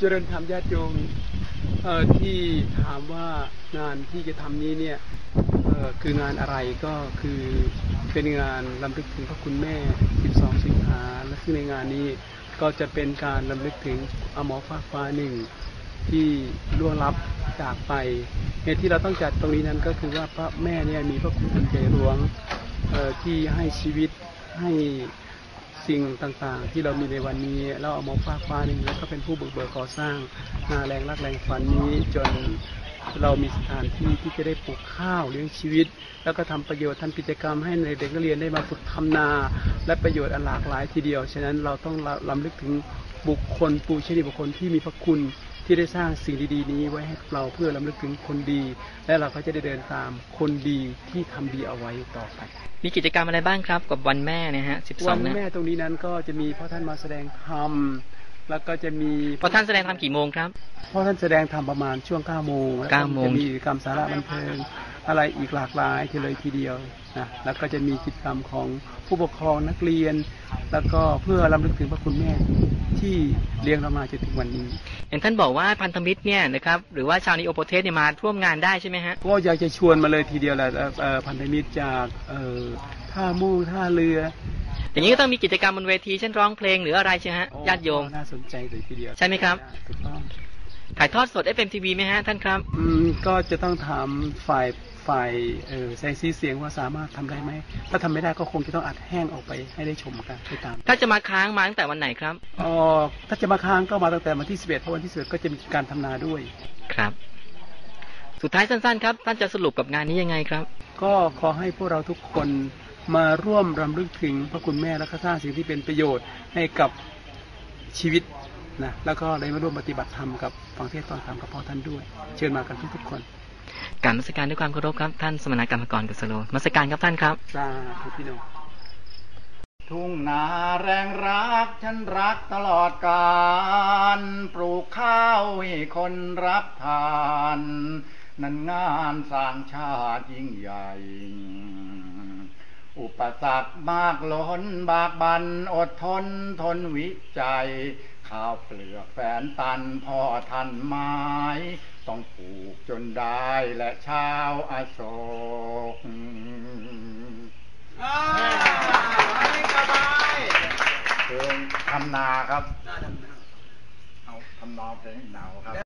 เจริญธรรมญาติโยมที่ถามว่างานที่จะทำนี้เนี่ยคืองานอะไรก็คือเป็นงานลำลึกถึงพระคุณแม่ 12 สิงหาและซึ่งในงานนี้ก็จะเป็นการลำลึกถึงอมอฟ้าฟ้าหนึ่งที่ล่วงลับจากไปเหตุที่เราต้องจัดตรงนี้นั้นก็คือว่าพระแม่เนี่ยมีพระคุณอันใหญ่หลวงที่ให้ชีวิตให้ สิ่งต่างๆ ที่เรามีในวันนี้ เราเอามาฟากฟ้าหนึ่งแล้วก็เป็นผู้บุกเบิกก่อสร้างนาแรงรักแรงฝันนี้จนเรามีสถานที่ที่จะได้ปลูกข้าวเลี้ยงชีวิต แล้วก็ทำประโยชน์ทำกิจกรรมให้ในเด็กนักเรียนได้มาฝึกทำนา และประโยชน์อันหลากหลายทีเดียว ฉะนั้นเราต้องลำลึกถึงบุคคลปูชนีบุคคลที่มีพระคุณ ที่ได้สร้างสิ่งดีๆนี้ไว้ให้กับเราเพื่อลำลึกถึงคนดี และเราก็จะได้เดินตามคนดีที่ทำดีเอาไว้ต่อไป มีกิจกรรมอะไรบ้างครับ กับวันแม่เนะฮะวัน12นะแม่ตรงนี้นั้นก็จะมีพ่อท่านมาแสดงธรรมแล้วก็จะมีพอท่านแสดงทำกี่โมงครับพ่อท่านแสดงธรรมประมาณช่วง9โมงแล้วเก้าโมงจะมีกิจกรรมสาระบันเทิง อะไรอีกหลากหลายทีเลยทีเดียวนะแล้วก็จะมีกิจกรรมของผู้ปกครองนักเรียน แล้วก็เพื่อรำลึกถึงพระคุณแม่ที่เลี้ยงเรามาจนถึงวันนี้เห็นท่านบอกว่าพันธมิตรเนี่ยนะครับหรือว่าชาวนิโอโปเทสเนี่ยมาร่วมงานได้ใช่ไหมฮะก็อยากจะชวนมาเลยทีเดียวแหละเอ่อเอ่อพันธมิตรจากเอ่อท่ามู่ท่าเรืออย่างนี้ก็ต้องมีกิจกรรมบนเวทีเช่นร้องเพลงหรืออะไรใช่ไหมฮะญาติโยมน่าสนใจเลยทีเดียวใช่ไหมครับถูกต้อง ถ่ายทอดสด FMTV ไหมฮะท่านครับ อืมก็จะต้องถามฝ่ายฝ่ายเออแสงสีเสียงว่าสามารถทำได้ไหม ถ้าทำไม่ได้ก็คงจะต้องอัดแห้งออกไปให้ได้ชมกันให้ตามถ้าจะมาค้างมาตั้งแต่วันไหนครับ อ๋อถ้าจะมาค้างก็มาตั้งแต่วันที่ 11เพราะวันที่11ก็จะมีการทำนาด้วย ครับ สุดท้ายสั้นๆ ครับ ท่านจะสรุปกับงานนี้ยังไงครับ ก็ขอให้พวกเราทุกคนมาร่วมรำลึกถึงพระคุณแม่และก็สร้างสิ่งที่เป็นประโยชน์ให้กับชีวิต นะแล้วก็ได้มาร่วมปฏิบัติธรรมกับฟังเทศน์ฟังธรรมกับพ่อท่านด้วย เชิญมากันทุกๆคนการมัสการด้วยความเคารพครับท่านสมณกรรมกรกุศโลมัสการครับท่านครับสาธุพี่น้องทุ่งนาแรงรักฉันรักตลอดกาลปลูกข้าวให้คนรับทาน นั่นงานสร้างชาติยิ่งใหญ่ อุปสรรคมากล้นบากบันอดทนทนวิจัย ข้าวเปลือกแฝนตันพ่อทันไม้ ต้องปลูกจนได้และชาวอโศกเพลงทำนาครับ เอาทำนองเพลงหนาวครับ